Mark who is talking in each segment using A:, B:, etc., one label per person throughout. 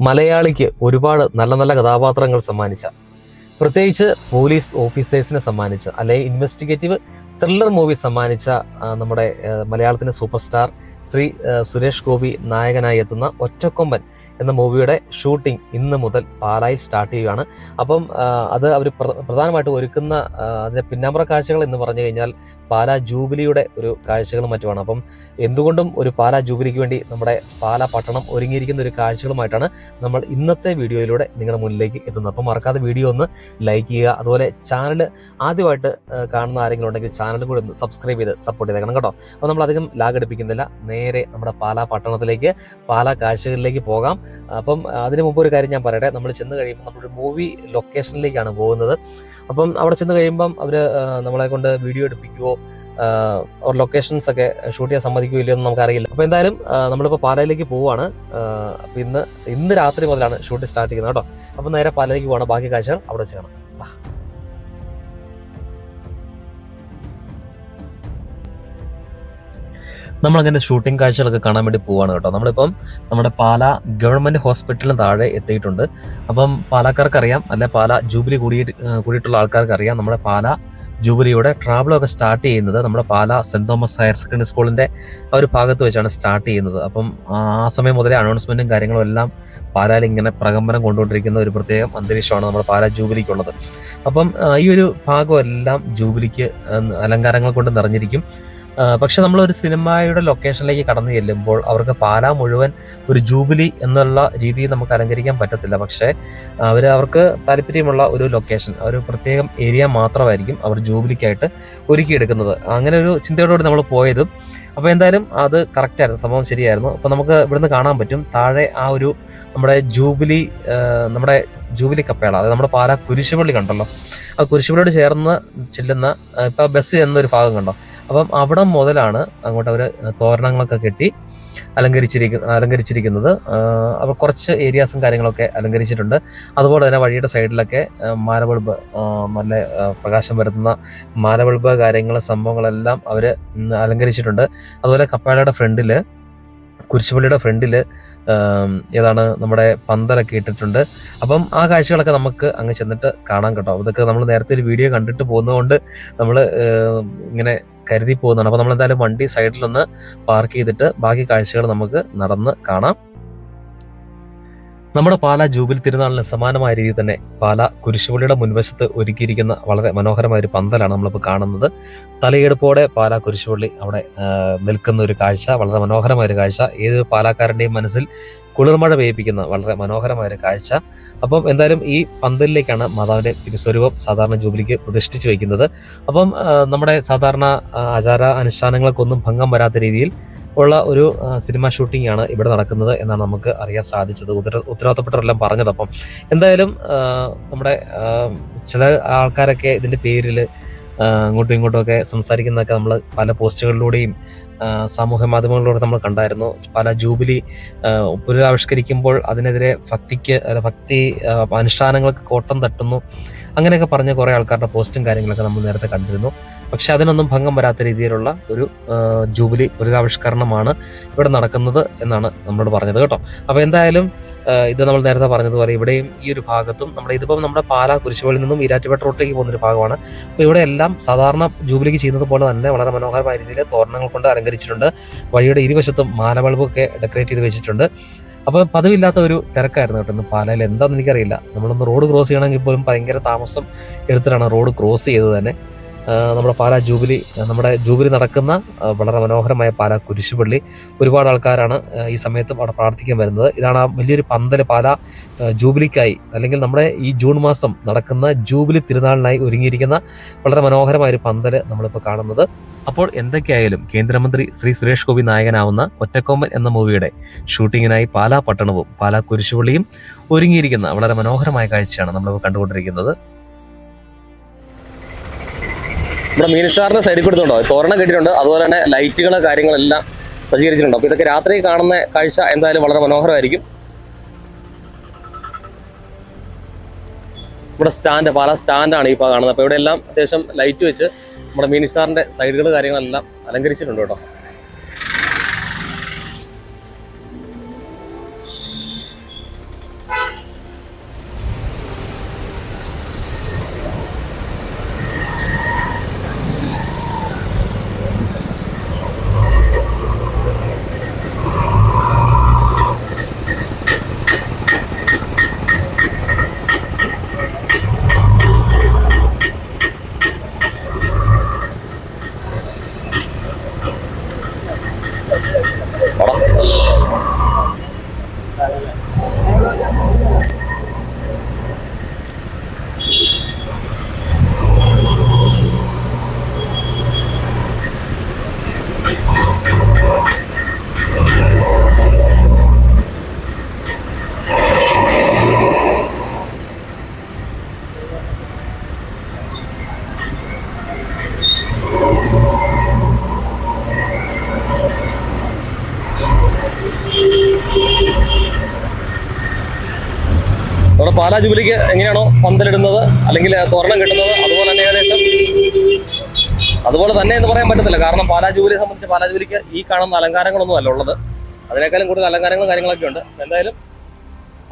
A: മലയാളിക്ക് ഒരുപാട് നല്ല നല്ല കഥാപാത്രങ്ങൾ സമ്മാനിച്ച പ്രത്യേകിച്ച് പോലീസ് ഓഫീസേഴ്സിനെ സമ്മാനിച്ച അല്ലെങ്കിൽ ഇൻവെസ്റ്റിഗേറ്റീവ് ത്രില്ലർ മൂവി സമ്മാനിച്ച നമ്മുടെ മലയാളത്തിന്റെ സൂപ്പർ സ്റ്റാർ ശ്രീ സുരേഷ് ഗോപി നായകനായി എത്തുന്ന ഒറ്റക്കൊമ്പൻ എന്ന മൂവിയുടെ ഷൂട്ടിംഗ് ഇന്ന് മുതൽ പാലായിൽ സ്റ്റാർട്ട് ചെയ്യുകയാണ്. അപ്പം അത് അവർ പ്രധാനമായിട്ട് ഒരുക്കുന്ന അതിന്റെ പിന്നാമ്പുറ കാഴ്ചകൾ എന്ന് പറഞ്ഞു കഴിഞ്ഞാൽ പാലാ ജൂബിലിയുടെ ഒരു കാഴ്ചകളും മറ്റുമാണ്. അപ്പം എന്തുകൊണ്ടും ഒരു പാലാ ജൂബിലിക്ക് വേണ്ടി നമ്മുടെ പാലാ പട്ടണം ഒരുങ്ങിയിരിക്കുന്ന ഒരു കാഴ്ചകളുമായിട്ടാണ് നമ്മൾ ഇന്നത്തെ വീഡിയോയിലൂടെ നിങ്ങളുടെ മുന്നിലേക്ക് എത്തുന്നത്. അപ്പം മറക്കാതെ വീഡിയോ ഒന്ന് ലൈക്ക് ചെയ്യുക. അതുപോലെ ചാനൽ ആദ്യമായിട്ട് കാണുന്ന ആരെങ്കിലും ഉണ്ടെങ്കിൽ ചാനൽ കൂടി ഒന്ന് സബ്സ്ക്രൈബ് ചെയ്ത് സപ്പോർട്ട് ചെയ്തേക്കണം കേട്ടോ. അപ്പോൾ നമ്മൾ അധികം ലാഗടിപ്പിക്കുന്നില്ല. നേരെ നമ്മുടെ പാലാ പട്ടണത്തിലേക്ക് പാലാ കാഴ്ചകളിലേക്ക് പോകാം. അപ്പം അതിന് മുമ്പ് ഒരു കാര്യം ഞാൻ പറയട്ടെ. നമ്മൾ ചെന്ന് കഴിയുമ്പോൾ നമ്മളൊരു മൂവി ലൊക്കേഷനിലേക്കാണ് പോകുന്നത്. അപ്പം അവിടെ ചെന്ന് കഴിയുമ്പം അവർ നമ്മളെ കൊണ്ട് വീഡിയോ എടുപ്പിക്കുവോ ലൊക്കേഷൻസ് ഒക്കെ ഷൂട്ട് ചെയ്യാൻ സമ്മതിക്കുമോ ഇല്ലയോ എന്ന് നമുക്കറിയില്ല. അപ്പോൾ എന്തായാലും നമ്മളിപ്പോൾ പാലയിലേക്ക് പോവുകയാണ് അപ്പോൾ ഇന്ന് ഇന്ന് രാത്രി മുതലാണ് ഷൂട്ട് സ്റ്റാർട്ട് ചെയ്യുന്നത് കേട്ടോ. അപ്പോൾ നേരെ പാലയിലേക്ക് പോവാണ്. ബാക്കി കാഴ്ചകൾ അവിടെ വെച്ച് നമ്മളങ്ങനെ ഷൂട്ടിംഗ് കാഴ്ചകളൊക്കെ കാണാൻ വേണ്ടി പോവാണ് കേട്ടോ. നമ്മളിപ്പം നമ്മുടെ പാല ഗവൺമെന്റ് ഹോസ്പിറ്റലിന് താഴെ എത്തിയിട്ടുണ്ട്. അപ്പം പാലക്കാർക്ക് അറിയാം അല്ലെ പാല ജൂബിലി കൂടി കൂടിയിട്ടുള്ള ആൾക്കാർക്ക് അറിയാം നമ്മുടെ പാല ജൂബിലിയുടെ ട്രാവലൊക്കെ സ്റ്റാർട്ട് ചെയ്യുന്നത് നമ്മുടെ Pala saint Thomas higher secondary സ്കൂളിന്റെ ആ ഒരു ഭാഗത്ത് വെച്ചാണ് സ്റ്റാർട്ട് ചെയ്യുന്നത്. അപ്പം ആ സമയം മുതലേ അനൗൺസ്മെന്റും കാര്യങ്ങളും എല്ലാം പാലായിൽ ഇങ്ങനെ പ്രകമ്പനം കൊണ്ടുകൊണ്ടിരിക്കുന്ന ഒരു പ്രത്യേകം അന്തരീക്ഷമാണ് നമ്മുടെ പാല ജൂബിലിക്കുള്ളത്. അപ്പം ഈ ഒരു ഭാഗം എല്ലാം ജൂബിലിക്ക് അലങ്കാരങ്ങൾ കൊണ്ട് നിറഞ്ഞിരിക്കും. പക്ഷെ നമ്മൾ ഒരു സിനിമയുടെ ലൊക്കേഷനിലേക്ക് കടന്നു ചെല്ലുമ്പോൾ അവർക്ക് പാലാ മുഴുവൻ ഒരു ജൂബിലി എന്നുള്ള രീതിയിൽ നമുക്ക് അലങ്കരിക്കാൻ പറ്റത്തില്ല. പക്ഷേ അവർ അവർക്ക് താല്പര്യമുള്ള ഒരു ലൊക്കേഷൻ ഒരു പ്രത്യേകം ഏരിയ മാത്രമായിരിക്കും അവർ ജൂബിലിക്കായിട്ട് ഒരുക്കിയെടുക്കുന്നത്. അങ്ങനെ ഒരു ചിന്തയോടുകൂടി നമ്മൾ പോയതും. അപ്പോൾ എന്തായാലും അത് കറക്റ്റായിരുന്നു സംഭവം ശരിയായിരുന്നു. അപ്പോൾ നമുക്ക് ഇവിടുന്ന് കാണാൻ പറ്റും. താഴെ ആ ഒരു നമ്മുടെ ജൂബിലി നമ്മുടെ ജൂബിലി കപ്പേള അതായത് നമ്മുടെ പാലാ കുരിശുപള്ളി കണ്ടല്ലോ. ആ കുരിശുപള്ളിയോട് ചേർന്ന് ചെല്ലുന്ന ഇപ്പോൾ ഇപ്പൊ ബസ് എന്നൊരു ഭാഗം കണ്ടോ? അപ്പം അവിടെ മുതലാണ് അങ്ങോട്ട് അവർ തോരണങ്ങളൊക്കെ കെട്ടി അലങ്കരിച്ചിരിക്കുന്ന അലങ്കരിച്ചിരിക്കുന്നത്. അവർ കുറച്ച് ഏരിയാസും കാര്യങ്ങളൊക്കെ അലങ്കരിച്ചിട്ടുണ്ട്. അതുപോലെ തന്നെ വഴിയുടെ സൈഡിലൊക്കെ മാലബൾബ് നല്ല പ്രകാശം വരുത്തുന്ന മാലബൾബ് കാര്യങ്ങൾ സംഭവങ്ങളെല്ലാം അവർ അലങ്കരിച്ചിട്ടുണ്ട്. അതുപോലെ കപ്പാലയുടെ ഫ്രണ്ടിൽ കുരിശുപള്ളിയുടെ ഫ്രണ്ടിൽ ഏതാണ് നമ്മുടെ പന്തലൊക്കെ ഇട്ടിട്ടുണ്ട്. അപ്പം ആ കാഴ്ചകളൊക്കെ നമുക്ക് അങ്ങ് ചെന്നിട്ട് കാണാൻ കേട്ടോ. അതൊക്കെ നമ്മൾ നേരത്തെ ഒരു വീഡിയോ കണ്ടിട്ട് പോകുന്നതുകൊണ്ട് നമ്മൾ ഇങ്ങനെ കരുതി പോകുന്നതാണ് അപ്പോൾ നമ്മൾ എന്തായാലും വണ്ടി സൈഡിലൊന്ന് പാർക്ക് ചെയ്തിട്ട് ബാക്കി കാഴ്ചകൾ നമുക്ക് നടന്ന് കാണാം. നമ്മുടെ പാല ജൂബിലി തിരുനാളിന് സമാനമായ രീതിയിൽ തന്നെ പാല കുരിശുപള്ളിയുടെ മുൻവശത്ത് ഒരുക്കിയിരിക്കുന്ന വളരെ മനോഹരമായ ഒരു പന്തലാണ് നമ്മളിപ്പോൾ കാണുന്നത്. തലയെടുപ്പോടെ പാല കുരിശുപള്ളി അവിടെ നിൽക്കുന്ന ഒരു കാഴ്ച വളരെ മനോഹരമായ ഒരു കാഴ്ച. ഏത് പാലക്കാരന്റെയും മനസ്സിൽ കുളിർമഴ പെയ്യിപ്പിക്കുന്ന വളരെ മനോഹരമായ ഒരു കാഴ്ച. അപ്പം എന്തായാലും ഈ പന്തലിലേക്കാണ് മാതാവിന്റെ തിരുസ്വരൂപം സാധാരണ ജൂബിലിക്ക് പ്രതിഷ്ഠിച്ച് വയ്ക്കുന്നത്. അപ്പം നമ്മുടെ സാധാരണ ആചാര അനുഷ്ഠാനങ്ങൾക്കൊന്നും ഭംഗം വരാത്ത രീതിയിൽ ഉള്ള ഒരു സിനിമ ഷൂട്ടിംഗ് ആണ് ഇവിടെ നടക്കുന്നത് എന്നാണ് നമുക്ക് അറിയാൻ സാധിച്ചത്. ഉത്തര ഉത്തരവാദിത്തപ്പെട്ടവരെല്ലാം പറഞ്ഞത്. അപ്പം എന്തായാലും നമ്മുടെ ചില ആൾക്കാരൊക്കെ ഇതിന്റെ പേരിൽ അങ്ങോട്ടും ഇങ്ങോട്ടുമൊക്കെ സംസാരിക്കുന്നതൊക്കെ നമ്മൾ പല പോസ്റ്റുകളിലൂടെയും സമൂഹ മാധ്യമങ്ങളിലൂടെ നമ്മൾ കണ്ടായിരുന്നു. പല ജൂബിലി പുനരാവിഷ്കരിക്കുമ്പോൾ അതിനെതിരെ ഭക്തിക്ക് ഭക്തി അനുഷ്ഠാനങ്ങൾക്ക് കോട്ടം തട്ടുന്നു. അങ്ങനെയൊക്കെ പറഞ്ഞ കുറേ ആൾക്കാരുടെ പോസ്റ്റും കാര്യങ്ങളൊക്കെ നമ്മൾ നേരത്തെ കണ്ടിരുന്നു. പക്ഷെ അതിനൊന്നും ഭംഗം വരാത്ത രീതിയിലുള്ള ഒരു ജൂബിലി പുനരാവിഷ്കരണമാണ് ഇവിടെ നടക്കുന്നത് എന്നാണ് നമ്മളോട് പറഞ്ഞത് കേട്ടോ. അപ്പോൾ എന്തായാലും ഇത് നമ്മൾ നേരത്തെ പറഞ്ഞതുപോലെ ഇവിടെയും ഈ ഒരു ഭാഗത്തും നമ്മുടെ ഇതിപ്പം നമ്മുടെ പാലാ കുരിശുപള്ളിയിൽ നിന്നും ഈരാറ്റുപേട്ട റോട്ടിലേക്ക് പോകുന്ന ഒരു ഭാഗമാണ്. അപ്പോൾ ഇവിടെ എല്ലാം സാധാരണ ജൂബിലിക്ക് ചെയ്യുന്നത് പോലെ തന്നെ വളരെ മനോഹരമായ രീതിയിൽ തോരണങ്ങൾ കൊണ്ട് അലങ്കരിച്ചിട്ടുണ്ട്. വഴിയുടെ ഇരുവശത്തും മാലബൾബൊക്കെ ഡെക്കറേറ്റ് ചെയ്ത് വെച്ചിട്ടുണ്ട്. അപ്പോൾ പതിവില്ലാത്ത ഒരു തിരക്കായിരുന്നു കേട്ടോ ഇന്ന് പാലയിൽ. എന്താണെന്ന് എനിക്കറിയില്ല. നമ്മളൊന്ന് റോഡ് ക്രോസ് ചെയ്യണമെങ്കിൽ പോലും ഭയങ്കര താമസം എടുത്തിട്ടാണ് റോഡ് ക്രോസ് ചെയ്തത് തന്നെ. നമ്മുടെ പാലാ ജൂബിലി നമ്മുടെ ജൂബിലി നടക്കുന്ന വളരെ മനോഹരമായ പാലാ കുരിശുപള്ളി. ഒരുപാട് ആൾക്കാരാണ് ഈ സമയത്ത് അവിടെ പ്രാർത്ഥിക്കാൻ വരുന്നത്. ഇതാണ് ആ വലിയൊരു പന്തൽ പാലാ ജൂബിലിക്കായി അല്ലെങ്കിൽ നമ്മുടെ ഈ ജൂൺ മാസം നടക്കുന്ന ജൂബിലി തിരുനാളിനായി ഒരുങ്ങിയിരിക്കുന്ന വളരെ മനോഹരമായ ഒരു പന്തൽ നമ്മളിപ്പോൾ കാണുന്നത്. അപ്പോൾ എന്തൊക്കെയായാലും കേന്ദ്രമന്ത്രി ശ്രീ സുരേഷ് ഗോപി നായകനാവുന്ന ഒറ്റക്കൊമ്പൻ എന്ന മൂവിയുടെ ഷൂട്ടിങ്ങിനായി പാലാ പട്ടണവും പാലാ കുരിശുപള്ളിയും ഒരുങ്ങിയിരിക്കുന്ന വളരെ മനോഹരമായ കാഴ്ചയാണ് നമ്മളിപ്പോൾ കണ്ടുകൊണ്ടിരിക്കുന്നത്. ഇവിടെ മീനിസ്റ്റാറിന്റെ സൈഡിൽ കൊടുത്തുണ്ടോ തോരണം കെട്ടിയിട്ടുണ്ട് അതുപോലെ തന്നെ ലൈറ്റുകൾ കാര്യങ്ങളെല്ലാം സജ്ജീകരിച്ചിട്ടുണ്ട്. അപ്പോൾ ഇതൊക്കെ രാത്രി കാണുന്ന കാഴ്ച എന്തായാലും വളരെ മനോഹരമായിരിക്കും. ഇവിടെ സ്റ്റാൻഡ് പാല സ്റ്റാൻഡാണ് ഇപ്പോൾ കാണുന്നത്. അപ്പോൾ ഇവിടെ എല്ലാം അത്യാവശ്യം ലൈറ്റ് വെച്ച് നമ്മുടെ മീനിസ്റ്റാറിന്റെ സൈഡുകൾ കാര്യങ്ങളെല്ലാം അലങ്കരിച്ചിട്ടുണ്ട് കേട്ടോ. നമ്മുടെ പാലാ ജൂബിലിക്ക് എങ്ങനെയാണോ പന്തലിടുന്നത്? അല്ലെങ്കിൽ തോരണം കിട്ടുന്നത്? അതുപോലെ തന്നെ ഏകദേശം അതുപോലെ തന്നെ എന്ന് പറയാൻ പറ്റത്തില്ല. കാരണം പാലാ ജൂബിലിയെ സംബന്ധിച്ച് പാലാ ജൂബിലിക്ക് ഈ കാണുന്ന അലങ്കാരങ്ങളൊന്നും അല്ല ഉള്ളത്. അതിനേക്കാളും കൂടുതൽ അലങ്കാരങ്ങളും കാര്യങ്ങളൊക്കെ ഉണ്ട്. എന്തായാലും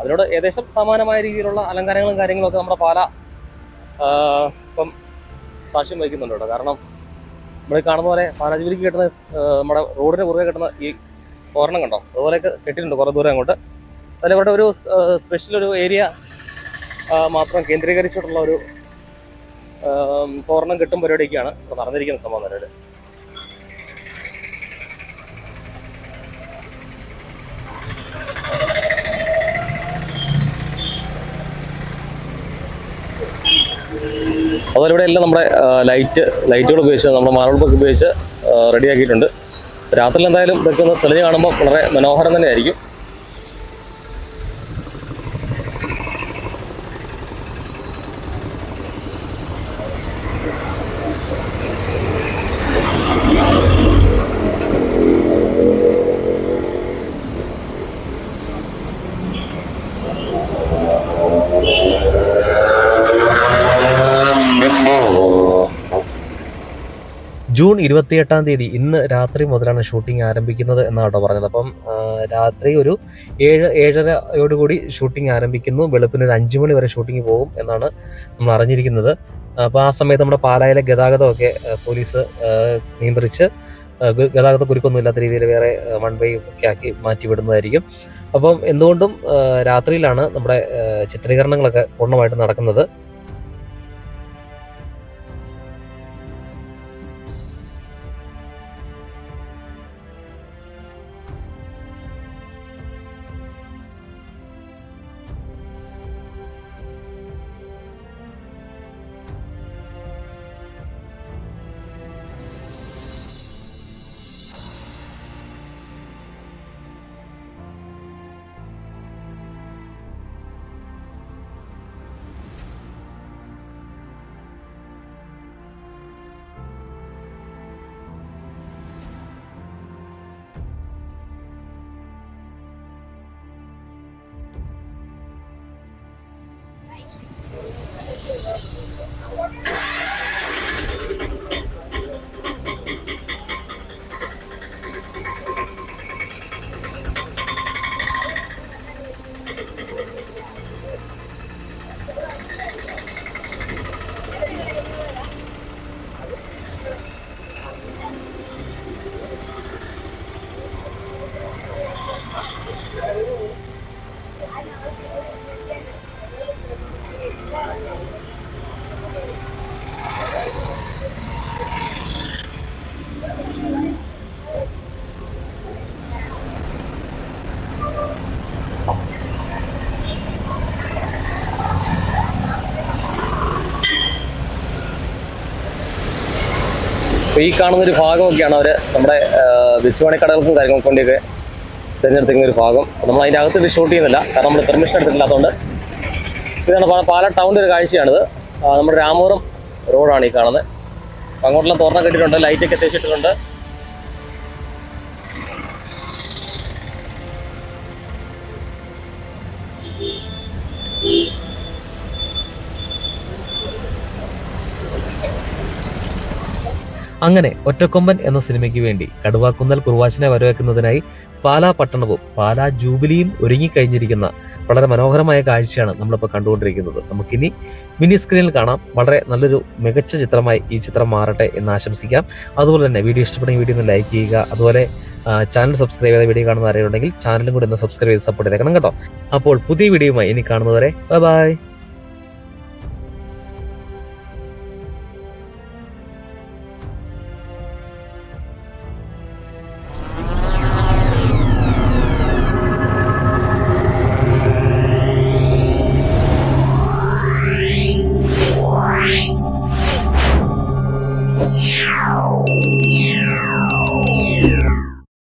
A: അതിനോട് ഏകദേശം സമാനമായ രീതിയിലുള്ള അലങ്കാരങ്ങളും കാര്യങ്ങളൊക്കെ നമ്മുടെ പാല ഇപ്പം സാക്ഷ്യം വഹിക്കുന്നുണ്ട് കേട്ടോ. കാരണം നമ്മൾ കാണുന്ന പോലെ പാലാ ജൂബിലിക്ക് കിട്ടുന്ന നമ്മുടെ റോഡിന് കുറുകെ കിട്ടുന്ന ഈ തോരണം കണ്ടോ? അതുപോലെയൊക്കെ കെട്ടിയിട്ടുണ്ട് കുറേ ദൂരം അങ്ങോട്ട്. അതിൽ ഇവിടെ ഒരു സ്പെഷ്യൽ ഒരു ഏരിയ മാത്രം കേന്ദ്രീകരിച്ചിട്ടുള്ള ഒരു തോരണം കിട്ടും പരിപാടിയൊക്കെയാണ് ഇപ്പോൾ നടന്നിരിക്കുന്ന സംഭവം നിലവിൽ അതുപോലെ ഇവിടെ എല്ലാം നമ്മുടെ ലൈറ്റ് ലൈറ്റുകൾ ഉപയോഗിച്ച് നമ്മുടെ മാർബിളൊക്കെ ഉപയോഗിച്ച് റെഡിയാക്കിയിട്ടുണ്ട് രാത്രിയിൽ എന്തായാലും ഇതൊക്കെ ഒന്ന് തെളിഞ്ഞ് കാണുമ്പോൾ വളരെ മനോഹരം തന്നെയായിരിക്കും. ജൂൺ ഇരുപത്തിയെട്ടാം തീയതി ഇന്ന് രാത്രി മുതലാണ് ഷൂട്ടിംഗ് ആരംഭിക്കുന്നത് എന്നാണ് കേട്ടോ പറഞ്ഞത്. അപ്പം രാത്രി ഒരു ഏഴ് ഏഴരയോടുകൂടി ഷൂട്ടിംഗ് ആരംഭിക്കുന്നു. വെളുപ്പിന് ഒരു അഞ്ച് മണി വരെ ഷൂട്ടിംഗ് പോകും എന്നാണ് നമ്മൾ അറിഞ്ഞിരിക്കുന്നത്. അപ്പോൾ ആ സമയത്ത് നമ്മുടെ പാലായിലെ ഗതാഗതമൊക്കെ പോലീസ് നിയന്ത്രിച്ച് ഗതാഗത കുരുക്കൊന്നും ഇല്ലാത്ത രീതിയിൽ വേറെ വൺ വേ ഒക്കെ ആക്കി മാറ്റി വിടുന്നതായിരിക്കും. അപ്പം എന്തുകൊണ്ടും രാത്രിയിലാണ് നമ്മുടെ ചിത്രീകരണങ്ങളൊക്കെ പൂർണമായിട്ട് നടക്കുന്നത്. അപ്പോൾ ഈ കാണുന്ന ഒരു ഭാഗമൊക്കെയാണ് അവർ നമ്മുടെ വിച്ചുവാണി കടകൾക്കും കാര്യങ്ങൾക്കും വേണ്ടിയൊക്കെ തിരഞ്ഞെടുത്തിരിക്കുന്ന ഒരു ഭാഗം. നമ്മൾ അതിന്റെ അകത്ത് ഷൂട്ട് ചെയ്യുന്നില്ല കാരണം നമ്മൾ പെർമിഷൻ എടുത്തിട്ടില്ലാത്തതുകൊണ്ട്. ഇതാണ് പാലാ ടൗണിന്റെ ഒരു കാഴ്ചയാണിത്. നമ്മുടെ രാമപുരം റോഡാണ് ഈ കാണുന്നത്. അങ്ങോട്ടെല്ലാം തുറന്ന കെട്ടിയിട്ടുണ്ട് ലൈറ്റൊക്കെ എത്തിച്ചിട്ടുണ്ട് അങ്ങനെ ഒറ്റക്കൊമ്പൻ എന്ന സിനിമയ്ക്ക് വേണ്ടി കടുവാക്കുന്നൽ കുറുവാശിനെ വരവേക്കുന്നതിനായി പാലാ പട്ടണവും പാലാ ജൂബിലിയും ഒരുങ്ങിക്കഴിഞ്ഞിരിക്കുന്ന വളരെ മനോഹരമായ കാഴ്ചയാണ് നമ്മളിപ്പോൾ കണ്ടുകൊണ്ടിരിക്കുന്നത്. നമുക്കിനി മിനി സ്ക്രീനിൽ കാണാം. വളരെ നല്ലൊരു മികച്ച ചിത്രമായി ഈ ചിത്രം മാറട്ടെ എന്ന് ആശംസിക്കാം. അതുപോലെ തന്നെ വീഡിയോ ഇഷ്ടപ്പെടുന്ന വീഡിയോ ഒന്ന് ലൈക്ക് ചെയ്യുക. അതുപോലെ ചാനൽ സബ്സ്ക്രൈബ് ചെയ്ത വീഡിയോ കാണുന്ന ആരെയുണ്ടെങ്കിൽ ചാനലും കൂടി ഒന്ന് സബ്സ്ക്രൈബ് ചെയ്ത് സപ്പോർട്ട് ചെയ്തേക്കണം കേട്ടോ. അപ്പോൾ പുതിയ വീഡിയോയുമായി ഇനി കാണുന്നവരെ ബൈ ബൈ.